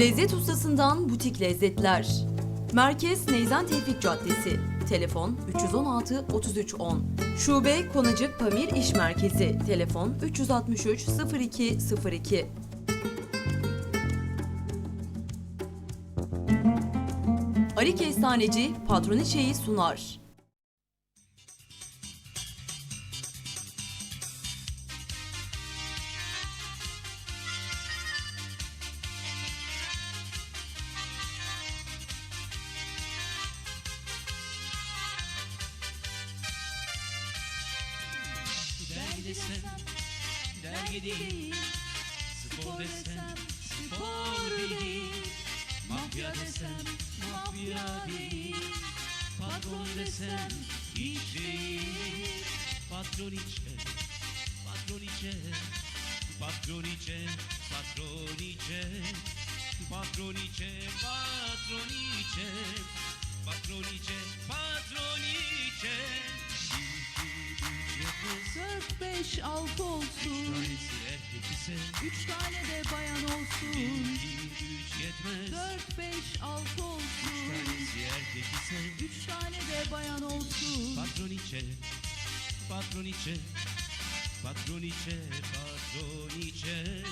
Lezzet ustasından butik lezzetler. Merkez Neyzen Tevfik Caddesi. Telefon 316 33 10. Şube Konacık Pamir İş Merkezi. Telefon 363 02 02. Ari Kestaneci Patroniçe'yi sunar. Der desem dergi değil Spor desem spor değil. Mafya desem mafya değil. Patron desem hiç değil. Patroniçe, patroniçe Patroniçe, patroniçe Patroniçe, patroniçe Patroniçe, patroniçe beş altı olsun. Tanesi erkek ise Üç tane de bayan olsun. İki, üç yetmez. Dört beş altı olsun. Tanesi erkek ise Üç tane de bayan olsun. Patroniçe, patroniçe, patroniçe, patroniçe,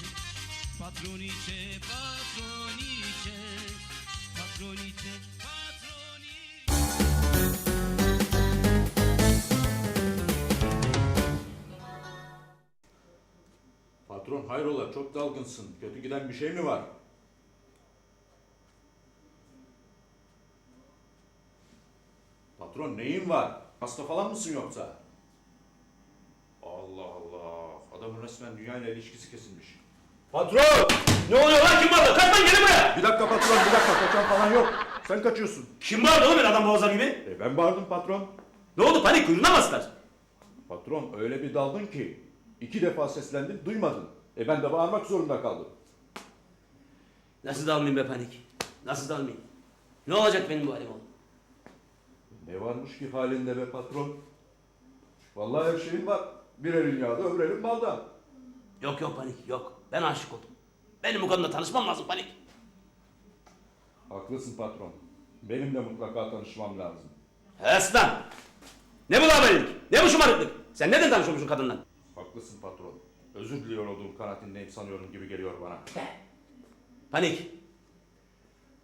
patroniçe, patroniçe, patroniçe. Hayrola çok dalgınsın. Kötü giden bir şey mi var? Patron neyin var? Hasta falan mısın yoksa? Allah Allah. Adamın resmen dünyayla ilişkisi kesilmiş. Patron! Ne oluyor lan kim vardı? Kaç lan gelin buraya. Bir dakika patron bir dakika kaçan falan yok. Sen kaçıyorsun. Kim vardı oğlum ben adam boğazlar gibi? E ben bağırdım patron. Ne oldu panik kuyruğuna bastılar? Patron öyle bir daldın ki iki defa seslendin duymadın. E ben de bağırmak zorunda kaldım. Nasıl dalmayayım be panik? Nasıl dalmayayım? Ne olacak benim bu halim oğlum? Ne varmış ki halinde be patron? Vallahi her şeyin var. Bir elin yağda öbür elin balda. Yok yok panik yok. Ben aşık oldum. Benim bu kadınla tanışmam lazım panik. Haklısın patron. Benim de mutlaka tanışmam lazım. He aslan. Ne bu haberlik? Ne bu şımarıklık? Sen neden tanışıyormuşsun kadınla? Haklısın patron. Özür diliyor olduğum kanaatindeyim sanıyorum gibi geliyor bana. Panik.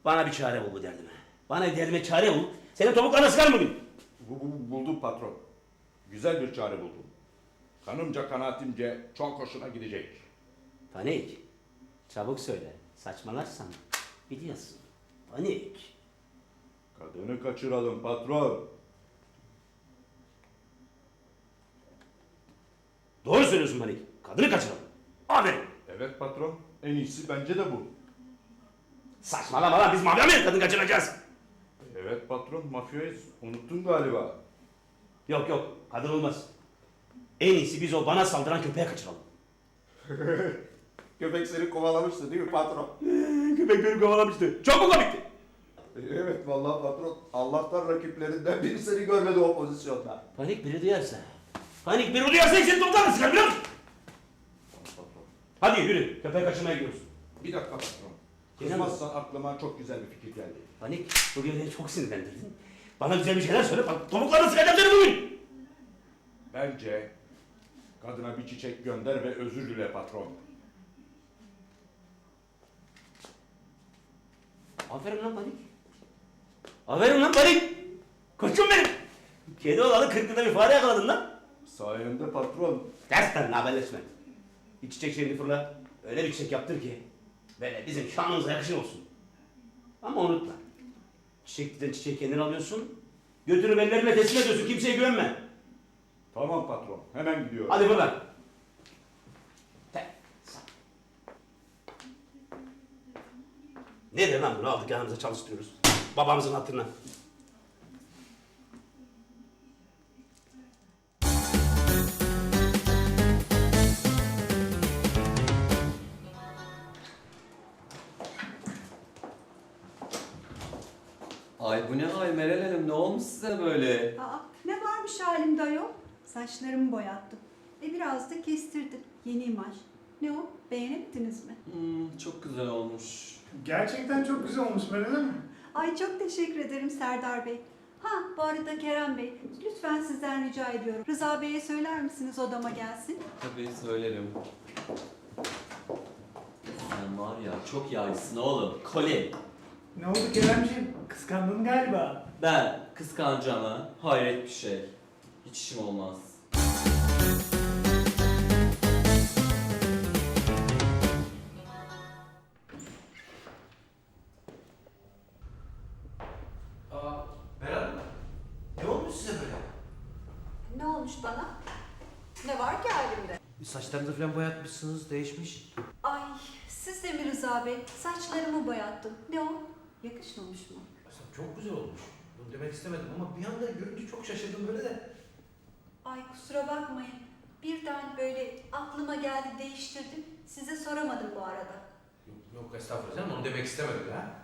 Bana bir çare bul bu derdime. Bana derdime çare bul. Senin topuklarına sıkarım bugün. Bu, bu- buldum patron. Güzel bir çare buldum. Kanımca kanaatimce çok hoşuna gidecek. Panik. Çabuk söyle. Saçmalarsan biliyorsun. Panik. Kadını kaçıralım patron. Doğru söylüyorsun Panik. Kadını kaçıralım. Aferin. Evet patron. En iyisi bence de bu. Saçmalama lan biz mafya mıyız kadın kaçıracağız? Evet patron mafyayız. Unuttun galiba. Yok yok kadın olmaz. En iyisi biz o bana saldıran köpeğe kaçıralım. Köpek seni kovalamıştı değil mi patron? Köpek beni kovalamıştı. Çok mu komikti? Evet vallahi patron. Allah'tan rakiplerinden biri seni görmedi o pozisyonda. Panik biri duyarsa. Panik biri duyarsa hepsini toplar mısın biliyor musun? Hadi yürü köpeği kaçırmaya gidiyoruz. Bir dakika patron. Kızmazsan aklıma çok güzel bir fikir geldi. Panik bugün beni çok sinirlendirdin. Bana güzel bir şeyler söyle. Bak topuklarını sıkacağım seni bugün. Bence kadına bir çiçek gönder ve özür dile patron. Aferin lan Panik. Aferin lan Panik. Koçum benim. Kedi olalı kırkında bir fare yakaladın lan. Sayende patron. Dersten haberleşme. Bir çiçek şeyini fırla. Öyle bir çiçek yaptır ki. Böyle bizim şanımıza yakışır olsun. Ama unutma. Çiçekten çiçeği kendin alıyorsun. Götürüp ellerine teslim ediyorsun. Kimseye güvenme. Tamam patron. Hemen gidiyorum. Hadi. Te- sa- Nedir lan bunu aldık yanımıza çalıştırıyoruz. Babamızın hatırına. Size böyle? Aa, ne varmış halimde ayol? Saçlarımı boyattım. E biraz da kestirdim. Yeni imaj. Ne o? Beğenettiniz mi? Hmm, çok güzel olmuş. Gerçekten çok güzel olmuş Meral Hanım. Ay çok teşekkür ederim Serdar Bey. Ha bu arada Kerem Bey, lütfen sizden rica ediyorum. Rıza Bey'e söyler misiniz odama gelsin? Tabii söylerim. Sen var ya çok yağcısın oğlum. Colin. Ne oldu Keremciğim? Kıskandın galiba. Ben kıskanacağıma hayret bir şey. Hiç işim olmaz. Aa, Meral ne olmuş size böyle? Ne olmuş bana? Ne var ki halimde? Saçlarınızı falan boyatmışsınız, değişmiş. Ay siz de mi Rıza Bey? Saçlarımı boyattım. Ne o? Yakışmamış mı? Aslında çok güzel olmuş. Bunu demek istemedim ama bir anda görünce çok şaşırdım böyle de. Ay kusura bakmayın. Birden böyle aklıma geldi değiştirdim. Size soramadım bu arada. Yok, yok estağfurullah canım onu demek istemedim ya.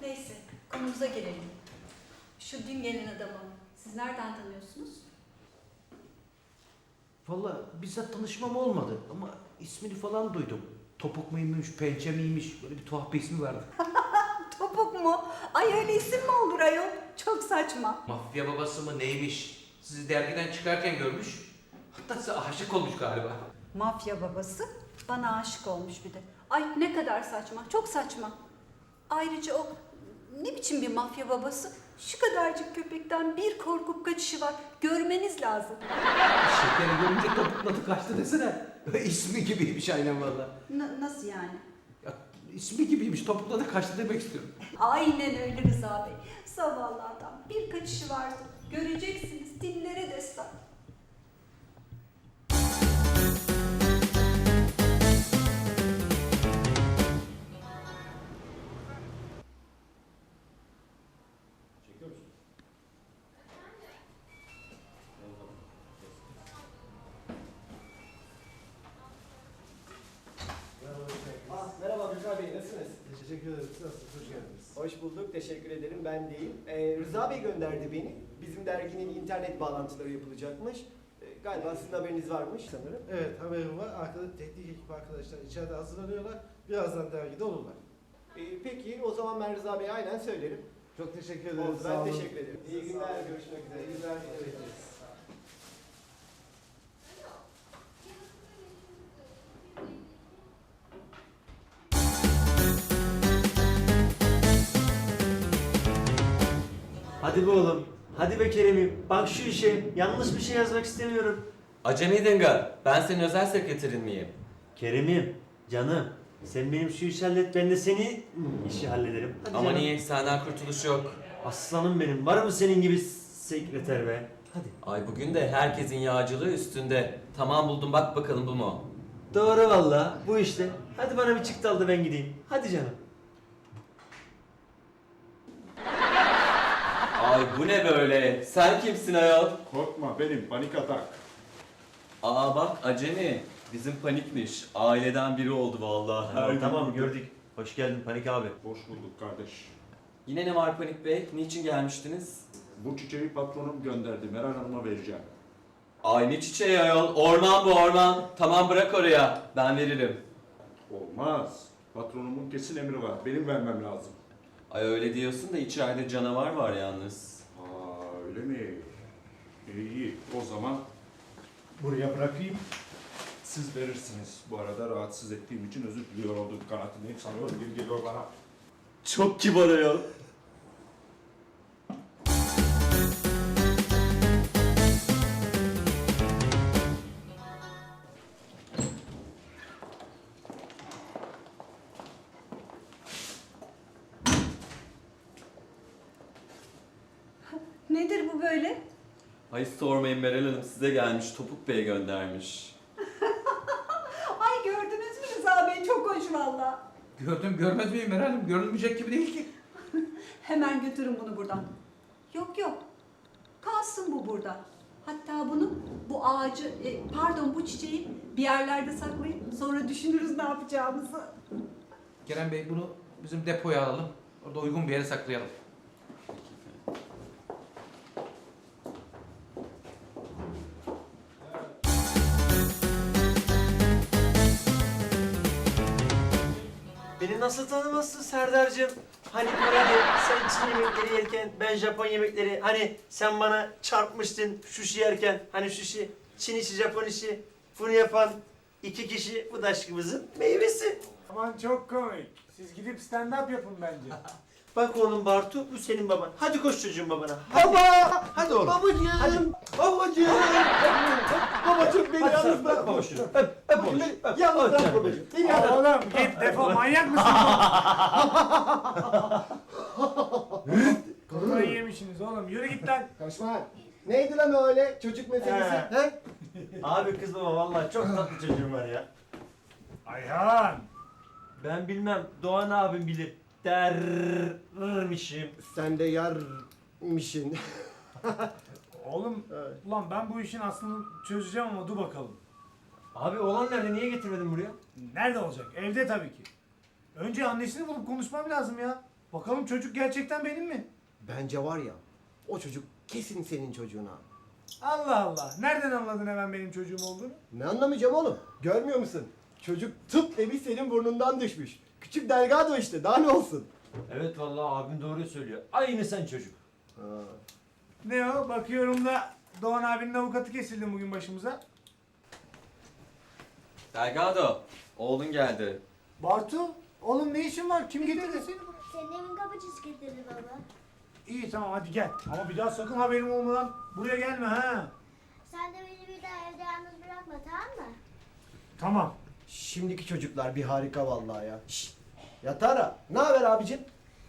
Neyse konumuza gelelim. Şu dün gelen adamı siz nereden tanıyorsunuz? Valla bizzat tanışmam olmadı ama ismini falan duydum. Topuk muymuş, pençe miymiş böyle bir tuhaf bir ismi vardı. Mu? Ay öyle isim mi olur ayol? Çok saçma. Mafya babası mı neymiş? Sizi dergiden çıkarken görmüş. Hatta size aşık olmuş galiba. Mafya babası bana aşık olmuş bir de. Ay ne kadar saçma, çok saçma. Ayrıca o ne biçim bir mafya babası? Şu kadarcık köpekten bir korkup kaçışı var. Görmeniz lazım. Şekeri görünce topukladı kaçtı desene. ismi gibiymiş aynen valla. Na- nasıl yani? İsmi gibiymiş topukladı kaçtı demek istiyorum. Aynen öyle Rıza Bey. Zavallı adam. Bir kaçışı vardı. Göreceksiniz dillere destan. Teşekkür ederim. Nasılsınız? Hoş geldiniz. Hoş bulduk, teşekkür ederim. Ben deyim. Ee, Rıza Bey gönderdi beni. Bizim derginin internet bağlantıları yapılacakmış. Ee, galiba sizin haberiniz varmış sanırım. Evet haberim var. Arkada teknik ekip arkadaşlar içeride hazırlanıyorlar. Birazdan dergide olurlar. Ee, peki, o zaman ben Rıza Bey'e aynen söylerim. Çok teşekkür Oldu, ederiz. Sağ ben olun. teşekkür ederim. İyi günler, görüşmek üzere. İyi günler. Evet. Hadi be oğlum, hadi be Kerem'im. Bak şu işe, yanlış bir şey yazmak istemiyorum. Acemi Dengar, ben senin özel sekreterin miyim? Kerem'im, canım. Sen benim şu işi hallet, ben de seni işi hallederim. Hadi Ama canım. niye? Senden kurtuluş yok. Aslanım benim, var mı senin gibi sekreter be? Hadi. Ay bugün de herkesin yağcılığı üstünde. Tamam buldum bak bakalım bu mu? Doğru valla, bu işte. Hadi bana bir çıktı al da ben gideyim. Hadi canım. Ay bu ne böyle? Sen kimsin ayol? Korkma benim panik atak. Aa bak acemi. Bizim panikmiş. Aileden biri oldu vallahi. Her gün tamam burada. gördük. Hoş geldin Panik abi. Hoş bulduk kardeş. Yine ne var Panik Bey? Niçin gelmiştiniz? Bu çiçeği patronum gönderdi. Meral Hanım'a vereceğim. Ay ne çiçeği ayol? Orman bu orman. Tamam bırak oraya. Ben veririm. Olmaz. Patronumun kesin emri var. Benim vermem lazım. Ay öyle diyorsun da içeride canavar var yalnız. Aa öyle mi? İyi. O zaman buraya bırakayım. Siz verirsiniz. Bu arada rahatsız ettiğim için özür diliyor oldum kanatındayım. Sanıyorum bir geliyor bana. Çok kibar ayol. Ay sormayın Meral Hanım size gelmiş. Topuk Bey göndermiş. Ay gördünüz mü Rıza Bey? Çok hoş valla. Gördüm görmez miyim Meral'im? Görülmeyecek gibi değil ki. Hemen götürün bunu buradan. Yok yok. Kalsın bu burada. Hatta bunu bu ağacı, e, pardon bu çiçeği bir yerlerde saklayıp sonra düşünürüz ne yapacağımızı. Kerem Bey bunu bizim depoya alalım. Orada uygun bir yere saklayalım. Nasıl tanımazsın Serdar'cığım? Hani Kore'de sen Çin yemekleri yerken ben Japon yemekleri hani sen bana çarpmıştın sushi yerken hani sushi Çin işi Japon işi bunu yapan iki kişi bu da aşkımızın meyvesi. Aman çok komik. Siz gidip stand-up yapın bence. Bak oğlum Bartu bu senin baban. Hadi koş çocuğum babana. Baba! Hadi oğlum. Babacığım. Hadi. Babacığım. Babacığım beni Hadi yalnız bırakma. öp beni yalnız babacığım. Beni yalnız Oğlum git defol manyak mısın? Kafayı yemişsiniz oğlum yürü git lan. Kaçma. Neydi lan o öyle çocuk meselesi? He. He? Abi kız baba vallahi çok tatlı çocuğum var ya. Ayhan. Ben bilmem Doğan abim bilir. Dermişim. Sen de yarmışın. Oğlum Evet. ulan ben bu işin aslını çözeceğim ama dur bakalım. Abi oğlan nerede? Niye getirmedin buraya? Nerede olacak? Evde tabii ki. Önce annesini bulup konuşmam lazım ya. Bakalım çocuk gerçekten benim mi? Bence var ya o çocuk kesin senin çocuğun ha. Allah Allah. Nereden anladın hemen benim çocuğum olduğunu? Ne anlamayacağım oğlum? Görmüyor musun? Çocuk tıp evi senin burnundan düşmüş. Küçük Delgado işte daha ne olsun? Evet vallahi abim doğruyu söylüyor. Aynı sen çocuk. Ha. Ne o? Bakıyorum da Doğan abinin avukatı kesildi bugün başımıza. Delgado, oğlun geldi. Bartu, oğlum ne işin var? Kim getirdi seni buraya? Senin evin kapıcısı getirdi baba. İyi tamam hadi gel. Ama bir daha sakın haberim olmadan buraya gelme ha. Sen de beni bir daha evde yalnız bırakma tamam mı? Tamam. Şimdiki çocuklar bir harika vallahi ya. Şşt. Yatara. Ne haber abicim?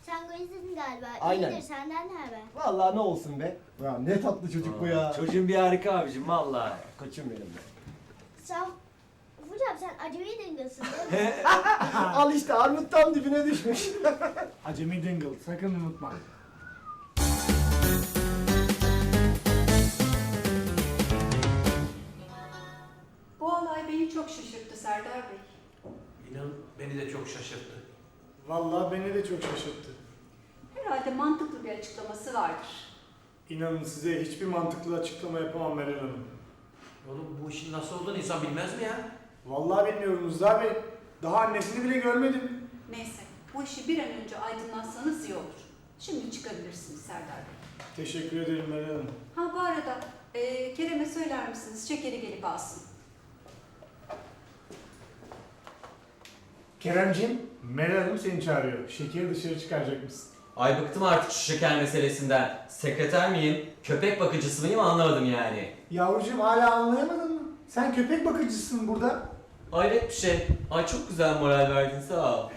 Sen Goiz'in galiba. Aynen. İyidir senden ne haber? Vallahi ne olsun be. Ya ne tatlı çocuk bu ya. Çocuğun bir harika abicim vallahi. Koçum benim be. Sen... Hocam sen acemi dingilsin değil mi? Al işte armut tam dibine düşmüş. Acemi Dingle sakın unutma. Bu olay beni çok şaşırttı Serdar Bey. İnan beni de çok şaşırttı. Vallahi beni de çok şaşırttı. Herhalde mantıklı bir açıklaması vardır. İnanın size hiçbir mantıklı açıklama yapamam Meral Hanım. Oğlum bu işin nasıl olduğunu insan bilmez mi ya? Vallahi bilmiyorum Rıza Bey. Daha annesini bile görmedim. Neyse, bu işi bir an önce aydınlatsanız iyi olur. Şimdi çıkabilirsiniz Serdar Bey. Teşekkür ederim Meral Hanım. Ha bu arada e, Kerem'e söyler misiniz şekeri gelip alsın. Keremciğim, Meral Hanım seni çağırıyor. Şekeri dışarı çıkaracak mısın? Ay bıktım artık şu şeker meselesinden. Sekreter miyim, köpek bakıcısı mıyım anlamadım yani. Yavrucuğum hala anlayamadın? Sen köpek bakıcısın burada. Hayret bir şey. Ay çok güzel moral verdin sağ ol.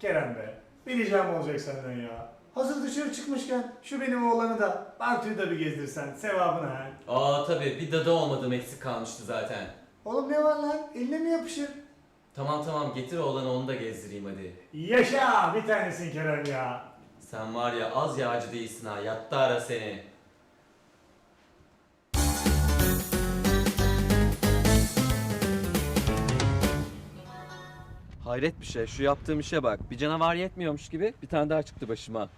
Kerem be, bir ricam olacak senden ya. Hazır dışarı çıkmışken şu benim oğlanı da Bartu'yu da bir gezdirsen sevabına ha. Aa tabii bir dada olmadığım eksik kalmıştı zaten. Oğlum ne var lan? Eline mi yapışır? Tamam tamam getir oğlanı onu da gezdireyim hadi. Yaşa bir tanesin Kerem ya. Sen var ya az yağcı değilsin ha yattı ara seni. Hayret bir şey şu yaptığım işe bak. Bir canavar yetmiyormuş gibi bir tane daha çıktı başıma.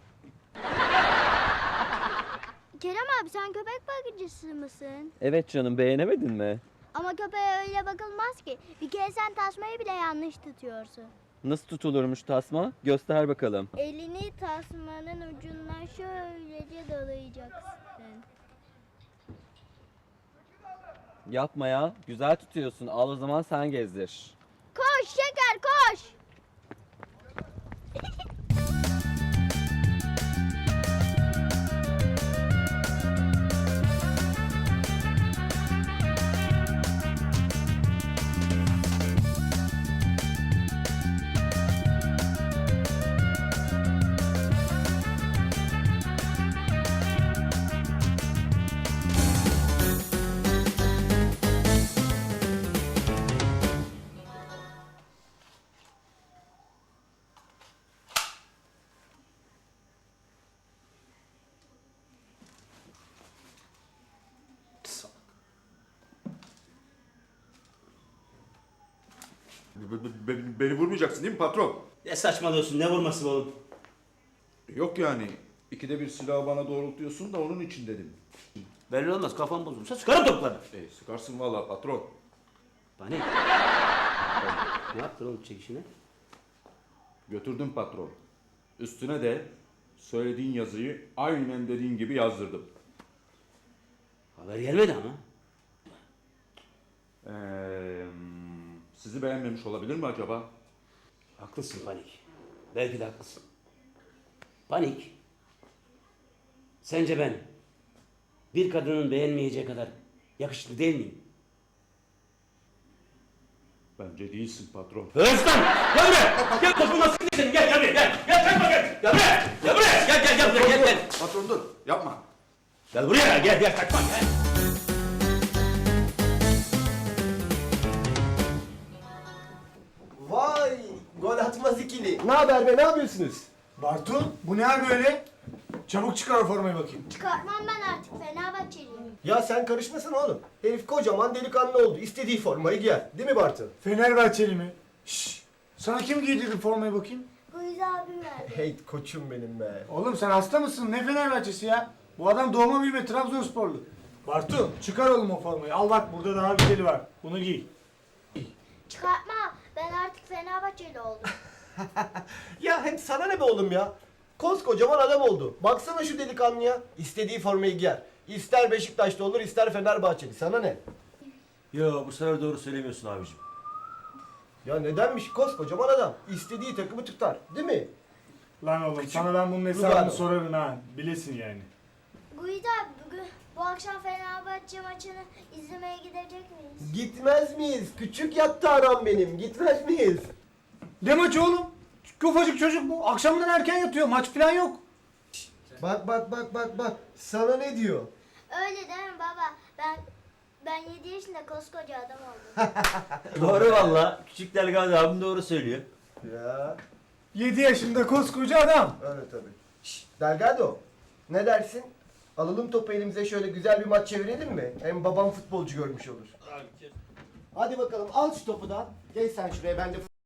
Kerem abi sen köpek bakıcısı mısın? Evet canım beğenemedin mi? Ama köpeğe öyle bakılmaz ki. Bir kere sen tasmayı bile yanlış tutuyorsun. Nasıl tutulurmuş tasma? Göster bakalım. Elini tasmanın ucundan şöylece dolayacaksın. Yapma ya. Güzel tutuyorsun. Al o zaman sen gezdir. Koş şeker koş! Beni, beni vurmayacaksın değil mi patron? Ne saçmalıyorsun ne vurması be oğlum? Yok yani. İkide bir silahı bana doğrultuyorsun da onun için dedim. Belli olmaz kafam bozulursa sıkarım toplarını. E, sıkarsın valla patron. Bana ne? ne yaptın oğlum çekişine? Götürdüm patron. Üstüne de söylediğin yazıyı aynen dediğin gibi yazdırdım. Haber gelmedi ama. Ee, sizi beğenmemiş olabilir mi acaba? Haklısın Panik. Belki de haklısın. Panik. Sence ben bir kadının beğenmeyeceği kadar yakışıklı değil miyim? Bence değilsin patron. Lan! Gel buraya! Gel topu nasıl gideceksin? Gel gel buraya gel! Gel kaçma gel! Gel buraya! Gel buraya! Gel gel gel buraya gel gel! Patron dur yapma. Gel buraya gel gel kaçma gel! İkili. Ne haber be ne yapıyorsunuz? Bartu bu ne hal böyle? Çabuk çıkar formayı bakayım. Çıkartmam ben artık Fenerbahçeliyim. Ya sen karışmasana oğlum. Herif kocaman delikanlı oldu. İstediği formayı giyer. Değil mi Bartu? Fenerbahçeli mi? Şşş. Sana kim giydirdi formayı bakayım? Guiz abim verdi. Hey koçum benim be. Oğlum sen hasta mısın? Ne Fenerbahçesi ya? Bu adam doğma büyüme Trabzonsporlu. Bartu çıkar oğlum o formayı. Al bak burada daha güzeli var. Bunu giy. Çıkartma. Ben artık Fenerbahçeli oldum. Ya hem sana ne be oğlum ya? Koskocaman adam oldu. Baksana şu delikanlıya. İstediği formayı giyer. İster Beşiktaş'ta olur ister Fenerbahçeli. Sana ne? Yo bu sefer doğru söylemiyorsun abicim. Ya nedenmiş koskocaman adam. İstediği takımı tutar. Değil mi? Lan oğlum sana ben bunun hesabını Lugano. sorarım ha. Bilesin yani. Guiz abi bugün bu akşam Fenerbahçe maçını izlemeye gidecek miyiz? Gitmez miyiz? Küçük yattı aram benim. Gitmez miyiz? Ne maçı oğlum? Ufacık çocuk bu. Akşamdan erken yatıyor. Maç falan yok. Bak bak bak bak bak. Sana ne diyor? Öyle değil mi baba? Ben ben 7 yaşında koskoca adam oldum. doğru valla. Küçük delikanlı abim doğru söylüyor. Ya 7 yaşında koskoca adam. öyle tabii. Şşt, Delgado. Ne dersin? Alalım topu elimize şöyle güzel bir maç çevirelim mi? Hem babam futbolcu görmüş olur. Hadi bakalım al şu topu da. Geç sen şuraya ben de